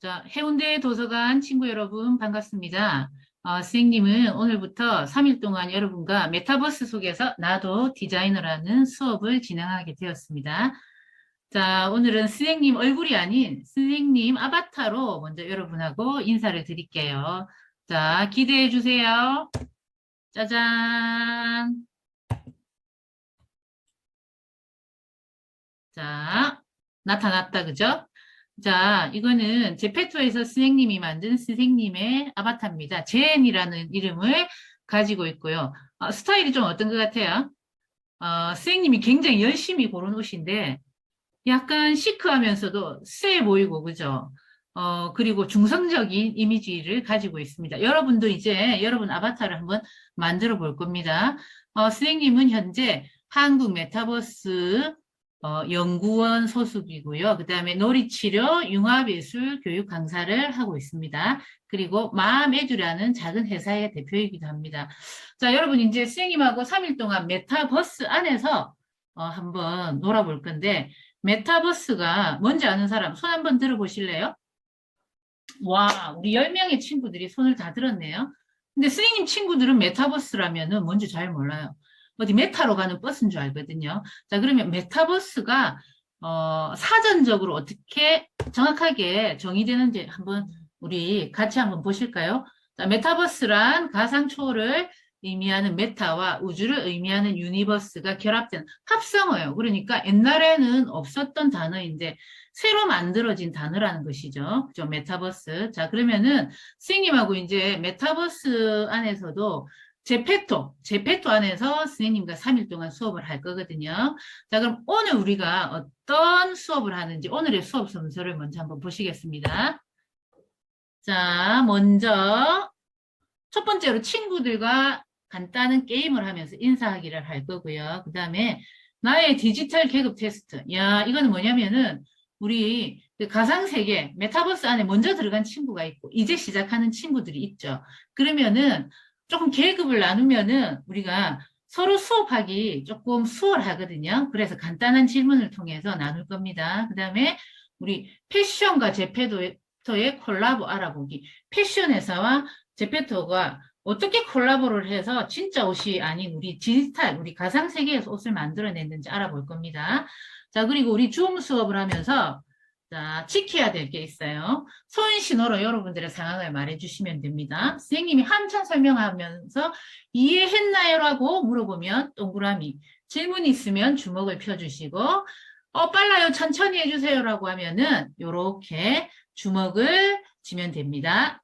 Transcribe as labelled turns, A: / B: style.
A: 자, 해운대 도서관 친구 여러분 반갑습니다. 어, 선생님은 오늘부터 3일 동안 여러분과 메타버스 속에서 나도 디자이너라는 수업을 진행하게 되었습니다. 자, 오늘은 선생님 얼굴이 아닌 선생님 아바타로 먼저 여러분하고 인사를 드릴게요. 자, 기대해 주세요. 짜잔. 자, 나타났다, 그죠? 자, 이거는 제페토에서 선생님이 만든 선생님의 아바타입니다. 제엔이라는 이름을 가지고 있고요. 어, 스타일이 좀 어떤 것 같아요? 어, 선생님이 굉장히 열심히 고른 옷인데 약간 시크하면서도 쎄 보이고, 그죠? 어, 그리고 중성적인 이미지를 가지고 있습니다. 여러분도 이제 여러분 아바타를 한번 만들어 볼 겁니다. 어, 선생님은 현재 한국 메타버스 어, 연구원 소속이고요. 그 다음에 놀이치료 융합예술 교육 강사를 하고 있습니다. 그리고 마음에듀라는 작은 회사의 대표이기도 합니다. 자, 여러분 이제 선생님하고 3일 동안 메타버스 안에서 어, 한번 놀아볼 건데 메타버스가 뭔지 아는 사람 손 한번 들어보실래요? 와, 우리 10명의 친구들이 손을 다 들었네요. 근데 선생님 친구들은 메타버스라면 은 뭔지 잘 몰라요. 어디 메타로 가는 버스인 줄 알거든요. 자, 그러면 메타버스가 어, 사전적으로 어떻게 정확하게 정의되는지 한번 우리 같이 한번 보실까요? 자, 메타버스란 가상 초월을 의미하는 메타와 우주를 의미하는 유니버스가 결합된 합성어예요. 그러니까 옛날에는 없었던 단어인데 새로 만들어진 단어라는 것이죠. 그죠? 메타버스. 자, 그러면은 선생님하고 이제 메타버스 안에서도 제페토, 제페토 안에서 선생님과 3일 동안 수업을 할 거거든요. 자, 그럼 오늘 우리가 어떤 수업을 하는지 오늘의 수업 순서를 먼저 한번 보시겠습니다. 자, 먼저 첫 번째로 친구들과 간단한 게임을 하면서 인사하기를 할 거고요. 그 다음에 나의 디지털 계급 테스트. 야, 이거는 뭐냐면은 우리 그 가상세계, 메타버스 안에 먼저 들어간 친구가 있고 이제 시작하는 친구들이 있죠. 그러면은 조금 계급을 나누면은 우리가 서로 수업하기 조금 수월하거든요. 그래서 간단한 질문을 통해서 나눌 겁니다. 그 다음에 우리 패션과 제페토의 콜라보 알아보기. 패션 회사와 제페토가 어떻게 콜라보를 해서 진짜 옷이 아닌 우리 디지털, 우리 가상세계에서 옷을 만들어냈는지 알아볼 겁니다. 자, 그리고 우리 줌 수업을 하면서 자, 지켜야 될 게 있어요. 손 신호로 여러분들의 상황을 말해주시면 됩니다. 선생님이 한참 설명하면서 이해했나요? 라고 물어보면 동그라미, 질문 있으면 주먹을 펴주시고 어, 빨라요. 천천히 해주세요. 라고 하면은 요렇게 주먹을 쥐면 됩니다.